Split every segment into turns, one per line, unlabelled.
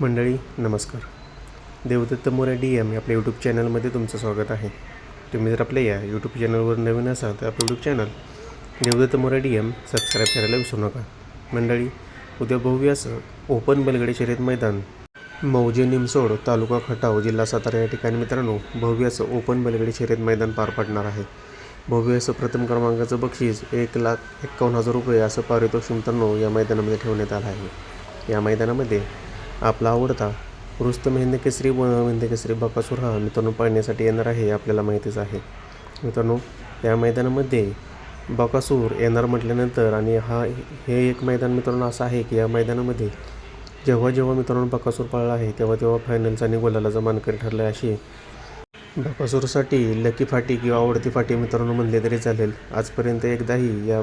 मंडळी नमस्कार. Devdatt More D M आपल्या यूट्यूब चॅनलमध्ये तुमचं स्वागत आहे. तुम्ही जर आपल्या या यूट्यूब चॅनलवर नवीन असाल तर आपलं YouTube channel Devdatt More D M subscribe करायला विसरू नका. मंडळी उद्या भव्य असं ओपन बलगडे शर्यत मैदान मौजे निमसोड तालुका खटाव जिल्हा सातारा या ठिकाणी मित्रांनो भव्य असं ओपन बलगडे शर्यत मैदान पार पडणार आहे. भव्य असं प्रथम क्रमांकाचं बक्षीस एक लाख एक्कावन्न हजार रुपये असं पारितोषिक मित्रांनो या मैदानामध्ये ठेवण्यात आलं आहे. या मैदानामध्ये आपला आवडता. रुस्तम हिंद केसरी व हिंद केसरी बकासूर हा मित्रांनो पाळण्यासाठी येणार आहे हे आपल्याला माहितीच आहे. मित्रांनो या मैदानामध्ये बकासूर येणार म्हटल्यानंतर आणि हा हे एक मैदान मित्रांनो असं आहे की या मैदानामध्ये जेव्हा जेव्हा मित्रांनो बकासूर पाळला आहे तेव्हा तेव्हा फायनलचा आणि गोलाला मानकरी ठरला आहे अशी बकासूरसाठी लकी फाटी किंवा आवडती फाटी मित्रांनो म्हणले तरी चालेल. आजपर्यंत एकदाही या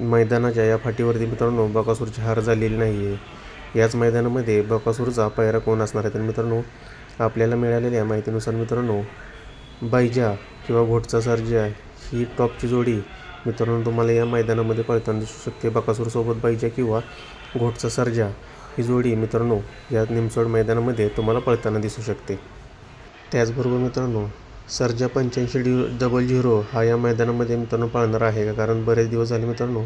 मैदानाच्या या फाटीवरती मित्रांनो बकासूरची हार झालेली नाही आहे याच मैदानामध्ये बकासूरचा पायरा कोण असणार आहे? तर मित्रांनो आपल्याला मिळालेल्या माहितीनुसार मित्रांनो बैजा किंवा घोटचा सर्जा ही टॉपची जोडी मित्रांनो तुम्हाला या मैदानामध्ये पळताना दिसू शकते. बकासूरसोबत बैजा किंवा घोटचा सर्जा ही जोडी मित्रांनो या निमसोड मैदानामध्ये तुम्हाला पळताना दिसू शकते. त्याचबरोबर मित्रांनो सर्जा पंच्याऐंशी डी डबल झिरो हा या मैदानामध्ये मित्रांनो पाळणार आहे का? कारण बरेच दिवस झाले मित्रांनो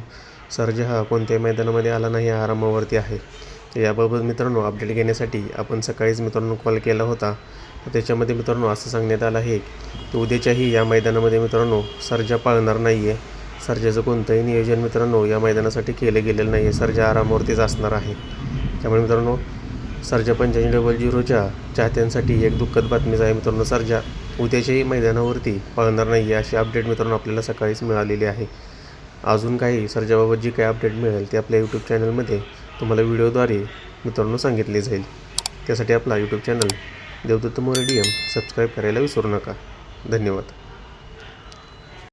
सर्जा हा कोणत्याही मैदानामध्ये आला नाही आरामावरती आहे. तर याबाबत मित्रांनो अपडेट घेण्यासाठी आपण सकाळीच मित्रांनो कॉल केला होता. तर त्याच्यामध्ये मित्रांनो असं सांगण्यात आलं आहे की उद्याच्याही या मैदानामध्ये मित्रांनो सर्जा पाळणार नाही आहे सर्जाचं कोणतंही नियोजन मित्रांनो या मैदानासाठी केलं गेलेलं नाही आहे सर्जा आरामावरतीच असणार आहे. त्यामुळे मित्रांनो सर्जा पंच्याऐंशी डबल झिरोच्या चाहत्यांसाठी एक दुःखद बातमीच आहे मित्रांनो. सर्जा उद्याच्याही मैदानावरती पळणार नाही आहे अशी अपडेट मित्रांनो आपल्याला सकाळीच मिळालेली आहे. अजून काही सर्जाबाबत जी काही अपडेट मिळेल ते आपल्या यूट्यूब चॅनलमध्ये तुम्हाला व्हिडिओद्वारे मित्रांनो सांगितले जाईल. त्यासाठी आपला YouTube channel Devdatt More D M subscribe करायला विसरू नका. धन्यवाद.